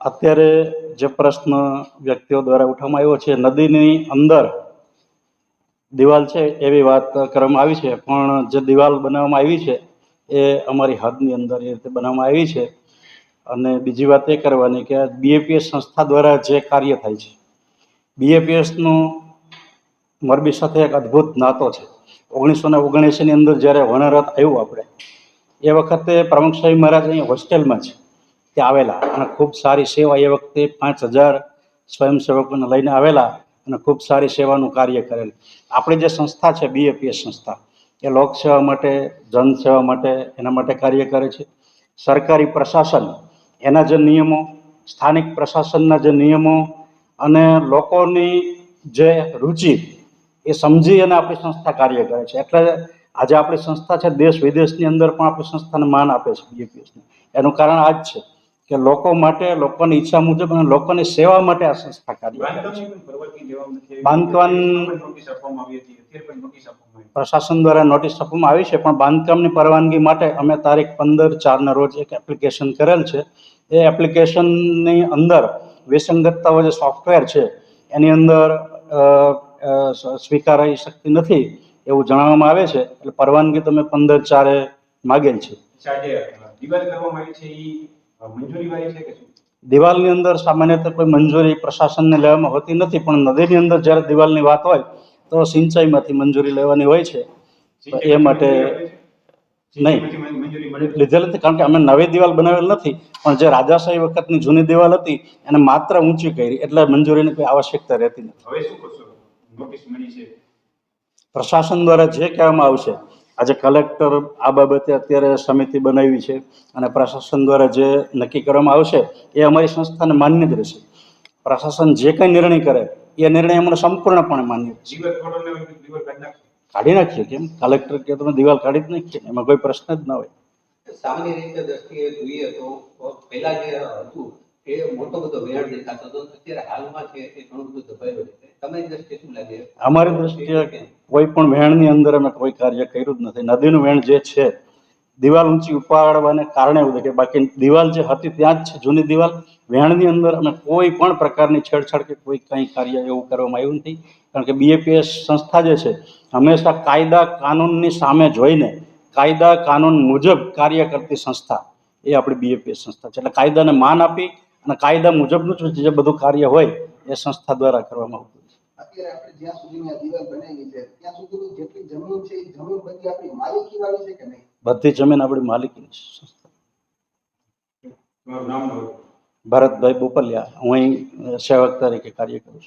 અત્યારે જે પ્રશ્ન વ્યક્તિઓ દ્વારા ઉઠાવવામાં આવ્યો છે, નદીની અંદર દિવાલ છે એવી વાત કરવામાં આવી છે, પણ જે દિવાલ બનાવવામાં આવી છે એ અમારી હદની અંદર એ રીતે બનાવવામાં આવી છે. અને બીજી વાત એ કરવાની કે બીએપીએસ સંસ્થા દ્વારા જે કાર્ય થાય છે બીએપીએસનું મોરબી સાથે એક અદ્ભુત નાતો છે. ઓગણીસો ને ઓગણએંસીની અંદર જ્યારે વનરથ આવ્યું આપણે, એ વખતે પ્રમુખ સાહેબ મહારાજ અહીં હોસ્ટેલમાં છે. ત્યાં આવેલા અને ખૂબ સારી સેવા એ વખતે પાંચ હજાર સ્વયંસેવકોને લઈને આવેલા અને ખૂબ સારી સેવાનું કાર્ય કરેલ. આપણી જે સંસ્થા છે બીએપીએસ સંસ્થા, એ લોકસેવા માટે જનસેવા માટે એના માટે કાર્ય કરે છે. સરકારી પ્રશાસન, એના જે નિયમો, સ્થાનિક પ્રશાસનના જે નિયમો અને લોકોની જે રુચિ, એ સમજી અને આપણી સંસ્થા કાર્ય કરે છે. એટલે આજે આપણી સંસ્થા છે, દેશ વિદેશની અંદર પણ આપણી સંસ્થાને માન આપે છે બીએપીએસને એનું કારણ આ જ છે કે લોકો માટે લોકોની ઈચ્છા મુજબ અને લોકોની સેવા માટે આ સંસ્થા કાર્ય કરે છે. બાંધકામ- પ્રશાસન દ્વારા નોટિસ આપવામાં આવી છે પણ બાંધકામની પરવાનગી માટે અમે તારીખ પંદર ચારના રોજ એક એપ્લિકેશન કરેલ છે. એ એપ્લિકેશનની અંદર વિસંગતતાઓ જે સોફ્ટવેર છે એની અંદર સ્વીકારાઈ શકતી નથી એવું જણાવવામાં આવે છે. એટલે પરવાનગી તમે પંદર ચારે માગેલ છે. દિવાલ કરવામાં આવી છે દિવાલની અંદર સામાન્ય કોઈ મંજૂરી પ્રશાસનને લેવામાં હોતી નથી પણ નદીની અંદર જ્યારે દિવાલની વાત હોય તો સિંચાઈમાંથી મંજૂરી લેવાની હોય છે. એ માટે નહીં. લીધેલ નથી કારણ કે અમે નવી દિવાલ બનાવેલ નથી પણ જે રાજાશાહી વખતની જૂની દિવાલ હતી એને માત્ર ઊંચી કરી એટલે મંજૂરીની કોઈ આવશ્યકતા રહેતી નથી. પ્રશાસન દ્વારા જે કહેવામાં આવશે આજે કલેક્ટર આ બાબતે અત્યારે સમિતિ બનાવી છે અને પ્રશાસન દ્વારા જે નક્કી કરવામાં આવશે એ અમારી સંસ્થાને માન્ય જ રહેશે. પ્રશાસન જે કંઈ નિર્ણય કરે એ નિર્ણય અમને સંપૂર્ણપણે માન્ય કાઢી નાખીએ કેમ? કલેક્ટર કે તમે દિવાલ કાઢી જ નાખીએ એમાં કોઈ પ્રશ્ન જ ના હોય. સામાન્ય રીતે દ્રષ્ટિએ જોઈએ તો પહેલા જે હતું એ મોટો બધો વેર દેખાતો હતો અત્યારે હાલમાં છે એ ઘણું બધું દબાયેલું છે. અમારી દ્રષ્ટિએ કોઈ પણ વેણની અંદર અમે કોઈ કાર્ય કર્યું જ નથી. નદીનું વહેણ જે છે, દિવાલ ઊંચી ઉપાડવાને કારણે એવું કે બાકી દિવાલ જે હતી ત્યાં જ છે, જૂની દિવાલ. વહેણની અંદર અમે કોઈ પણ પ્રકારની છેડછાડ કે કોઈ કંઈ કાર્ય એવું કરવામાં આવ્યું નથી. કારણ કે બીએપીએસ સંસ્થા જે છે, હંમેશા કાયદા કાનૂનની સામે જોઈને કાયદા કાનૂન મુજબ કાર્ય કરતી સંસ્થા એ આપણી બીએપીએસ સંસ્થા છે. એટલે કાયદાને માન આપી અને કાયદા મુજબનું જ જે બધું કાર્ય હોય એ સંસ્થા દ્વારા કરવામાં આવતું છે. અત્યારે આપણે જ્યાં સુધીની આ દિવાલ બનાવી છે ત્યાં જેટલી જમીન છે એ જમીન બધી આપણી માલિકી વાળી છે કે નહીં? બધી જમીન આપણી માલિકીની છે ભરતભાઈ બોપલિયા હું અહીં સેવક તરીકે કાર્ય કરું છું.